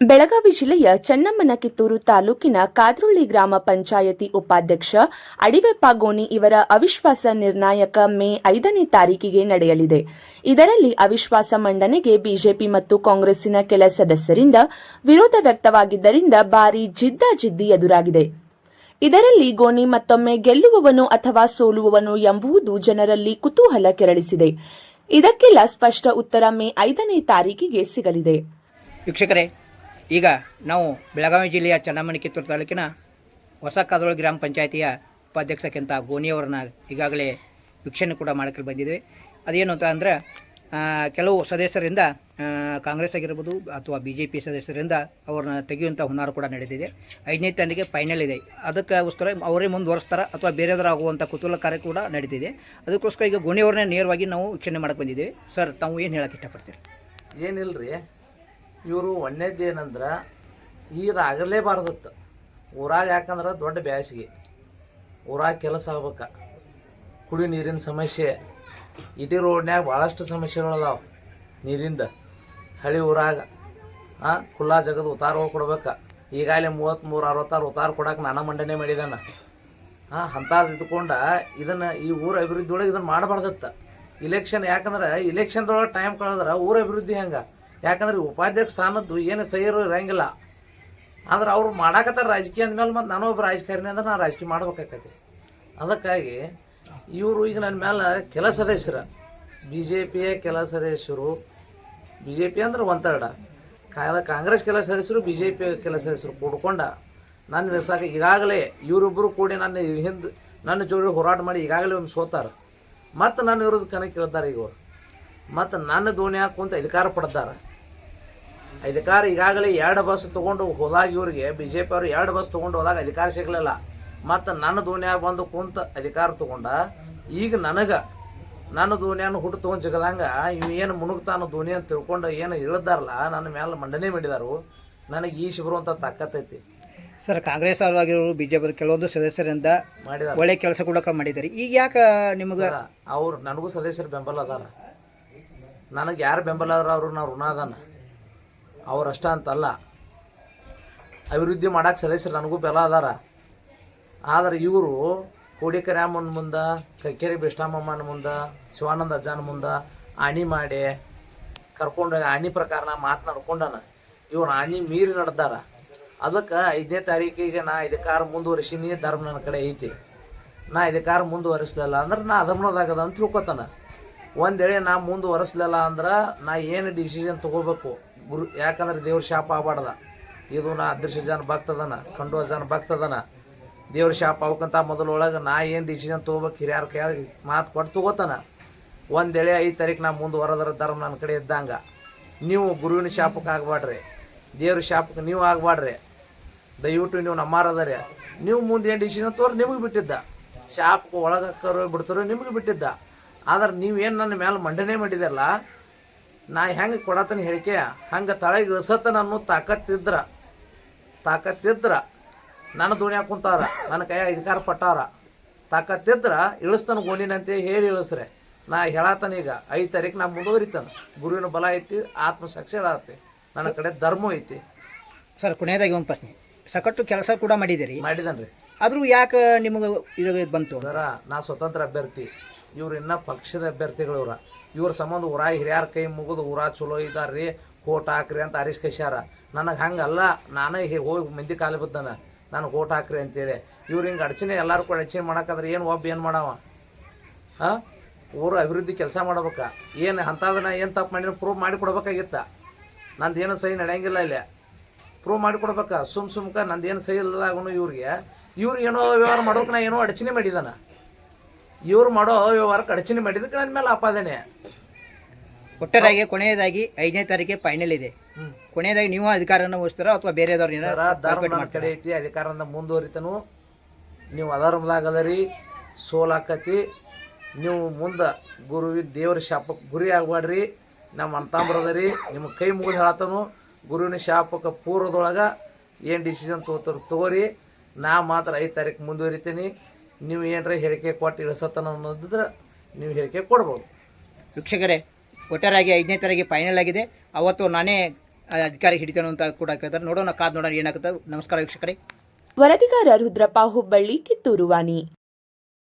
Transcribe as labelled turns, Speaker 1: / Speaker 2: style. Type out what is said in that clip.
Speaker 1: ಬೆಳಗಾವಿ ಜಿಲ್ಲೆಯ ಚನ್ನಮ್ಮನ ಕಿತ್ತೂರು ತಾಲೂಕಿನ ಕಾದ್ರುಳ್ಳಿ ಗ್ರಾಮ ಪಂಚಾಯತಿ ಉಪಾಧ್ಯಕ್ಷ ಅಡಿವೆ ಗೋಣಿ ಇವರ ಅವಿಶ್ವಾಸ ನಿರ್ಣಾಯಕ ಮೇ ಐದನೇ ತಾರೀಕಿಗೆ ನಡೆಯಲಿದೆ. ಇದರಲ್ಲಿ ಅವಿಶ್ವಾಸ ಮಂಡನೆಗೆ ಬಿಜೆಪಿ ಮತ್ತು ಕಾಂಗ್ರೆಸ್ಸಿನ ಕೆಲ ಸದಸ್ಯರಿಂದ ವಿರೋಧ ವ್ಯಕ್ತವಾಗಿದ್ದರಿಂದ ಭಾರೀ ಜಿದ್ದಾಜಿದ್ದಿ ಎದುರಾಗಿದೆ. ಇದರಲ್ಲಿ ಗೋನಿ ಮತ್ತೊಮ್ಮೆ ಗೆಲ್ಲುವವನು ಅಥವಾ ಸೋಲುವವನು ಎಂಬುದು ಜನರಲ್ಲಿ ಕುತೂಹಲ ಕೆರಳಿಸಿದೆ. ಇದಕ್ಕೆಲ್ಲ ಸ್ಪಷ್ಟ ಉತ್ತರ ಮೇ ಐದನೇ ತಾರೀಕಿಗೆ ಸಿಗಲಿದೆ.
Speaker 2: ವೀಕ್ಷಕರೇ ಈಗ ನಾವು ಬೆಳಗಾವಿ ಜಿಲ್ಲೆಯ ಚನ್ನಮ್ಮನ ಕಿತ್ತೂರು ತಾಲೂಕಿನ ಹೊಸ ಕಾದೋಳ ಗ್ರಾಮ ಪಂಚಾಯಿತಿಯ ಉಪಾಧ್ಯಕ್ಷಕ್ಕಿಂತ ಗೋನಿಯವರನ್ನ ಈಗಾಗಲೇ ವೀಕ್ಷಣೆ ಕೂಡ ಮಾಡಕ್ಕೆ ಬಂದಿದ್ದೇವೆ ಅದೇನು ಅಂತ ಅಂದರೆ ಕೆಲವು ಸದಸ್ಯರಿಂದ ಕಾಂಗ್ರೆಸ್ ಆಗಿರ್ಬೋದು ಅಥವಾ ಬಿ ಜೆ ಪಿ ಸದಸ್ಯರಿಂದ ಅವ್ರನ್ನ ತೆಗೆಯುವಂಥ ಹುನ್ನಾರ ಕೂಡ ನಡೆದಿದೆ. ಐದನೇ ತಾರೀಕಿಗೆ ಫೈನಲ್ ಇದೆ. ಅದಕ್ಕೋಸ್ಕರ ಅವರೇ ಮುಂದುವರಿಸ್ತಾರೆ ಅಥವಾ ಬೇರೆಯವರು ಆಗುವಂಥ ಕುತೂಹಲ ಕಾರ್ಯ ಕೂಡ ನಡೀತಿದೆ. ಅದಕ್ಕೋಸ್ಕರ ಈಗ ಗೋಣಿಯವ್ರನ್ನೇ ನೇರವಾಗಿ ನಾವು ವೀಕ್ಷಣೆ ಮಾಡಕ್ಕೆ ಬಂದಿದ್ದೀವಿ. ಸರ್, ತಾವು ಏನು ಹೇಳಕ್ಕೆ ಇಷ್ಟಪಡ್ತೀರಿ?
Speaker 3: ಏನಿಲ್ರಿ ಇವರು ಒಂದೇದ್ದು ಏನಂದ್ರೆ ಈಗ ಆಗಲೇಬಾರ್ದತ್ತು. ಊರಾಗ ಯಾಕಂದ್ರೆ ದೊಡ್ಡ ಬ್ಯಾಸಿಗೆ. ಊರಾಗ ಕೆಲಸ ಆಗ್ಬೇಕ. ಕುಡಿ ನೀರಿನ ಸಮಸ್ಯೆ. ಇಡೀ ರೋಡ್ನ್ಯಾಗ ಭಾಳಷ್ಟು ಸಮಸ್ಯೆಗಳದಾವ ನೀರಿಂದ. ಹಳಿ ಊರಾಗ ಹಾಂ ಖುಲ್ಲಾ ಜಗದ ಉತ್ತಾರ ಕೊಡ್ಬೇಕು. ಈಗಾಗಲೇ ಮೂವತ್ತ್ಮೂರು ಅರವತ್ತಾರು ಉತಾರ ಕೊಡಕ್ಕೆ ನಾನು ಮಂಡನೆ ಮಾಡಿದಾನ. ಹಾಂ ಅಂಥದ್ದು ಇದ್ಕೊಂಡ ಇದನ್ನು ಈ ಊರ ಅಭಿವೃದ್ಧಿ ಒಳಗೆ ಇದನ್ನು ಮಾಡಬಾರ್ದತ್ತ. ಇಲೆಕ್ಷನ್ ಯಾಕಂದ್ರೆ, ಇಲೆಕ್ಷನ್ದೊಳಗೆ ಟೈಮ್ ಕಳೆದ್ರೆ ಊರ ಅಭಿವೃದ್ಧಿ ಹೆಂಗೆ? ಯಾಕಂದ್ರೆ ಉಪಾಧ್ಯಕ್ಷ ಸ್ಥಾನದ್ದು ಏನು ಸೈರು ಇರಂಗಿಲ್ಲ. ಆದ್ರೆ ಅವ್ರು ಮಾಡಾಕತ್ತಾರ ರಾಜಕೀಯ ಅಂದಮೇಲೆ ಮತ್ತು ನಾನು ಒಬ್ಬ ರಾಜಕಾರಣಿ ಅಂದ್ರೆ ನಾನು ರಾಜಕೀಯ ಮಾಡ್ಬೇಕಾಕತಿ ಅದಕ್ಕಾಗಿ ಇವರು ಈಗ ನನ್ನ ಮೇಲೆ ಕೆಲ ಸದಸ್ಯರ ಬಿ ಜೆ ಪಿಯ ಕೆಲ ಸದಸ್ಯರು ಬಿ ಜೆ ಪಿ ಅಂದ್ರೆ ಒಂತರಡ ಕಾಲ ಕಾಂಗ್ರೆಸ್ ಕೆಲ ಸದಸ್ಯರು ಬಿ ಜೆ ಪಿ ಕೆಲ ಸದಸ್ಯರು ಕೂಡ್ಕೊಂಡ ನನ್ನ ನಿಲ್ಸಾಕ ಈಗಾಗಲೇ ಇವರಿಬ್ಬರು ಕೂಡಿ ನನ್ನ ಹಿಂದೆ ನನ್ನ ಜೋಡಿ ಹೋರಾಟ ಮಾಡಿ ಈಗಾಗಲೇ ಒಂದು ಸೋತಾರ. ಮತ್ತು ನನ್ನ ವಿರುದ್ಧ ಕಣಕ್ಕೆ ಕೇಳ್ತಾರೆ ಅವ್ರು. ಮತ್ತು ನನ್ನ ದೋಣಿ ಕುಂತ ಅಧಿಕಾರ ಪಡ್ತಾರೆ ಅಧಿಕಾರ ಈಗಾಗಲೇ ಎರಡು ಬಸ್ ತೊಗೊಂಡು ಹೋದಾಗ ಇವರಿಗೆ ಬಿ ಜೆ ಪಿ ಅವರು ಎರಡು ಬಸ್ ತೊಗೊಂಡು ಹೋದಾಗ ಅಧಿಕಾರ ಸಿಗಲಿಲ್ಲ. ಮತ್ತು ನನ್ನ ದೋಣಿಯಾಗ ಬಂದು ಕುಂತ ಅಧಿಕಾರ ತೊಗೊಂಡ ಈಗ ನನಗೆ ನನ್ನ ದೋಣಿಯನ್ನು ಹುಟ್ಟು ತೊಗೊಂಡು ಸಿಗದಂಗ ಇವ್ ಏನು ಮುನುಗ್ತಾನ ದೋಣಿ ಅಂತ ತಿಳ್ಕೊಂಡು ಏನು ಇಳಿದಾರಲ್ಲ ನನ್ನ ಮೇಲೆ ಮಂಡನೆ ಮಾಡಿದಾರು. ನನಗೆ ಈ ಶಿಬ್ರು ಅಂತ ತಕ್ಕತ್ತೈತಿ
Speaker 2: ಸರ್ ಕಾಂಗ್ರೆಸ್ ಅವರಾಗಿರೋರು ಬಿ ಜೆ ಪಿ ಕೆಲವೊಂದು ಸದಸ್ಯರಿಂದ
Speaker 3: ಮಾಡಿದ
Speaker 2: ಒಳ್ಳೆ ಕೆಲಸ ಕೂಡ ಮಾಡಿದ್ದಾರೆ. ಈಗ ಯಾಕೆ ನಿಮಗೆ
Speaker 3: ಅವ್ರು ನನಗೂ ಸದಸ್ಯರು ಬೆಂಬಲ ಅದಾರ. ನನಗೆ ಯಾರು ಬೆಂಬಲ ಆದ್ರೆ ಅವರು ನಾವು ಋಣ ಅದಾನ ಅವರಷ್ಟ ಅಂತಲ್ಲ. ಅಭಿವೃದ್ಧಿ ಮಾಡಕ್ಕೆ ಸದಸ್ಯರು ನನಗೂ ಬೆಲ ಅದಾರ. ಆದ್ರೆ ಇವರು ಕೋಡಿಕರಾಮನ ಮುಂದೆ, ಕಕ್ಕೇರಿ ಬಿಷ್ಟಾಮಮ್ಮನ ಮುಂದೆ, ಶಿವಾನಂದ ಅಜ್ಜನ ಮುಂದೆ ಆಣಿ ಮಾಡಿ, ಕರ್ಕೊಂಡು ಆಣಿ ಪ್ರಕಾರನ ಮಾತನಾಡ್ಕೊಂಡನ ಇವ್ರು ಆಣಿ ಮೀರಿ ನಡೆದಾರ. ಅದಕ್ಕೆ ಐದನೇ ತಾರೀಕಿಗೆ ನಾ ಇದಕ್ಕಾರ ಮುಂದುವರಿಸಿನಿ, ಧರ್ಮ ನನ್ನ ಕಡೆ ಐತಿ. ನಾ ಇದಕ್ಕಾರ ಮುಂದುವರಿಸಲಿಲ್ಲ ಅಂದ್ರೆ ನಾ ಅಧರ್ಮದಾಗದ ಅಂತ ತಿಳ್ಕೊತಾನ. ಒಂದು ವೇಳೆ ನಾ ಮುಂದುವರೆಸಲಿಲ್ಲ ಅಂದ್ರೆ ನಾ ಏನು ಡಿಸಿಷನ್ ತೊಗೋಬೇಕು? ಗುರು, ಯಾಕಂದ್ರೆ ದೇವ್ರ ಶಾಪ ಆಗ್ಬಾರ್ದ. ಇದು ನಾ ಅದೃಶ್ಯ ಜನ ಭಕ್ತದನ ಕಂಡು ಜನ ಭಕ್ತದನ ದೇವ್ರ ಶಾಪ ಅವಕ್ಕಂತ ಒಳಗೆ ನಾ ಏನು ಡಿಸಿಷನ್ ತೊಗೋಬೇಕು? ಹಿರಿಯರ ಕೈ ಮಾತು ಕೊಟ್ಟು ತೊಗೋತಾನ. ಒಂದು ವೇಳೆ ಐದು ತಾರೀಕು ನಾ ಮುಂದುವರೆದ್ರ ಧರ್ಮ ನನ್ನ ಕಡೆ ಇದ್ದಂಗ. ನೀವು ಗುರುವಿನ ಶಾಪಕ್ಕೆ ಆಗಬಾಡ್ರಿ. ದೇವ್ರ ಶಾಪಕ್ಕೆ ನೀವು ಆಗಬಾಡ್ರಿ. ದಯವಿಟ್ಟು ನೀವು ನಮ್ಮಾರದಾರೆ. ನೀವು ಮುಂದೆ ಏನು ಡಿಸಿಷನ್ ತೋರಿ ನಿಮಗೆ ಬಿಟ್ಟಿದ್ದ. ಶಾಪಕ್ಕೆ ಒಳಗೆ ಬಿಡ್ತಾರೋ ನಿಮಗೆ ಬಿಟ್ಟಿದ್ದ. ಆದ್ರೆ ನೀವೇನು ನನ್ನ ಮೇಲೆ ಮಂಡನೆ ಮಾಡಿದಾರಲ್ಲ ನಾ ಹೆಂಗೆ ಕೊಡತನ ಹೇಳಿಕೆ? ಹಂಗೆ ತಳಗೆ ಇಳಿಸತ್ತ ಅನ್ನೋ ತಾಕತ್ತಿದ್ರ. ತಾಕತ್ತಿದ್ರ. ನನ್ನ ದುನಿಯಾ ಕುಂತಾರ ನನ್ನ ಕೈಯ ಅಧಿಕಾರ ಪಟ್ಟಾರ. ತಾಕತ್ತಿದ್ರ ಇಳಿಸ್ತಾನ ಗೋಣಿನಂತೆ ಹೇಳಿ ಇಳಿಸ್ರೆ. ನಾ ಹೇಳತನ ಈಗ ಐದು ತಾರೀಕು ನಾ ಮುಂದುವರಿತಾನೆ. ಗುರುವಿನ ಬಲ ಐತಿ ಆತ್ಮ ಸಾಕ್ಷಿ ಆತಿ ನನ್ನ ಕಡೆ ಧರ್ಮ ಐತಿ.
Speaker 2: ಸರ್ ಕೊನೆಯದಾಗಿ ಒಂದು ಪ್ರಶ್ನೆ. ಸಕಟ್ಟು ಕೆಲಸ ಕೂಡ ಮಾಡಿದಿರಿ
Speaker 3: ಮಾಡಿದನ್ರಿ.
Speaker 2: ಆದರೂ ಯಾಕೆ ನಿಮಗೆ ಇದು ಬಂತು?
Speaker 3: ಸರ ನಾ ಸ್ವತಂತ್ರ ಅಭ್ಯರ್ಥಿ. ಇವ್ರು ಇನ್ನ ಪಕ್ಷದ ಅಭ್ಯರ್ಥಿಗಳು ಇವ್ರ. ಇವ್ರ ಸಂಬಂಧ ಊರ ಹಿರಿಯರ ಕೈ ಮುಗಿದು ಊರ ಚಲೋ ಇದಾರ್ರಿ, ಕೋಟ್ ಹಾಕ್ರಿ ಅಂತ ಹರೀಶ್ ಕಶ್ಯಾರ. ನನಗೆ ಹಂಗಲ್ಲ, ನಾನೇ ಹೀಗೆ ಮಂದಿ ಕಾಲು ಬಿದ್ದಾನ. ನಾನು ಓಟ್ ಹಾಕ್ರಿ ಅಂತೇಳಿ. ಇವ್ರು ಹಿಂಗೆ ಅಡಚಣೆ ಎಲ್ಲರೂ ಕೂಡ ಅಡಚಣೆ ಮಾಡಕ್ಕಾದ್ರೆ ಏನು ಒಬ್ಬ ಏನು ಮಾಡವ? ಹಾಂ? ಊರ ಅಭಿವೃದ್ಧಿ ಕೆಲಸ ಮಾಡ್ಬೇಕ. ಏನು ಅಂಥದನ್ನ ಏನು ತಪ್ಪು ಮಾಡಿದ್ರೆ ಪ್ರೂವ್ ಮಾಡಿ ಕೊಡ್ಬೇಕಾಗಿತ್ತ? ನಂದು ಏನು ಸಹಿ ನಡೆಯಂಗಿಲ್ಲ ಇಲ್ಲಿ. ಪ್ರೂವ್ ಮಾಡಿ ಕೊಡ್ಬೇಕಾ. ಸುಮ್ ಸುಮ್ಕ ನಂದು ಏನು ಸಹಿ ಇಲ್ಲದಾಗೂ ಇವ್ರಿಗೆ. ಇವ್ರು ಏನೋ ವ್ಯವಹಾರ ಮಾಡೋಕೆ ನಾ ಏನೋ ಅಡಚಣೆ ಮಾಡಿದಾನ. ಇವ್ರು ಮಾಡೋ ವ್ಯವಹಾರಕ್ಕೆ ಕಡಚಿನ ಮಾಡಿದಕ್ಕೆ ನನ್ನ ಮೇಲೆ ಆಪಾದನೆ.
Speaker 2: ಒಟ್ಟಾರೆಯಾಗಿ ಕೊನೆಯದಾಗಿ ಐದನೇ ತಾರೀಕಿಗೆ ಫೈನಲ್ ಇದೆ. ಕೊನೆಯದಾಗಿ ನೀವು ಅಧಿಕಾರನ ಓದಿಸ್ತಾರ ಅಥವಾ
Speaker 3: ಬೇರೆದವ್ರ ಧರ್ಮ ಕಡೆ ಐತಿ ಅಧಿಕಾರದಿಂದ ಮುಂದುವರಿತನು. ನೀವು ಅಧರ್ಮದಾಗದರಿ ಸೋಲಾಕತಿ ನೀವು ಮುಂದೆ ಗುರುವಿ ದೇವ್ರ ಶಾಪಕ್ಕೆ ಗುರಿ ಆಗಬಾಡ್ರಿ ನಮ್ಮ ಅಂತಾಂಬ್ರದರಿ ನಿಮ್ಮ ಕೈ ಮುಗಿದು ಹೇಳತನು. ಗುರುವಿನ ಶಾಪಕ್ಕೆ ಪೂರ್ವದೊಳಗೆ ಏನು ಡಿಸಿಷನ್ ತಗೋತಾರೆ ತಗೋರಿ. ನಾ ಮಾತ್ರ ಐದು ತಾರೀಕು ಮುಂದುವರಿತೀನಿ. ನೀವು ಏನರ ಹೇಳಿಕೆ ಕೊಟ್ಟು ಇಳಿಸತನ ಅನ್ನೋದಿದ್ರೆ ನೀವು ಹೇಳಿಕೆ ಕೊಡ್ಬೋದು.
Speaker 2: ವೀಕ್ಷಕರೇ ಒಟ್ಟಾರಾಗಿ ಐದನೇ ತಾರೀಕಿಗೆ ಫೈನಲ್ ಆಗಿದೆ. ಅವತ್ತು ನಾನೇ ಅಧಿಕಾರಿ ಹಿಡಿತಾನೋ ಅಂತ ಕೂಡ ಕೇಳ್ತಾರೆ. ನೋಡೋಣ ಕಾದ್ ನೋಡೋಣ ಏನಾಗುತ್ತೆ. ನಮಸ್ಕಾರ ವೀಕ್ಷಕರೇ.
Speaker 1: ವರದಿಗಾರ ರುದ್ರಪ್ಪ ಹುಬ್ಬಳ್ಳಿ ಕಿತ್ತೂರು ವಾಣಿ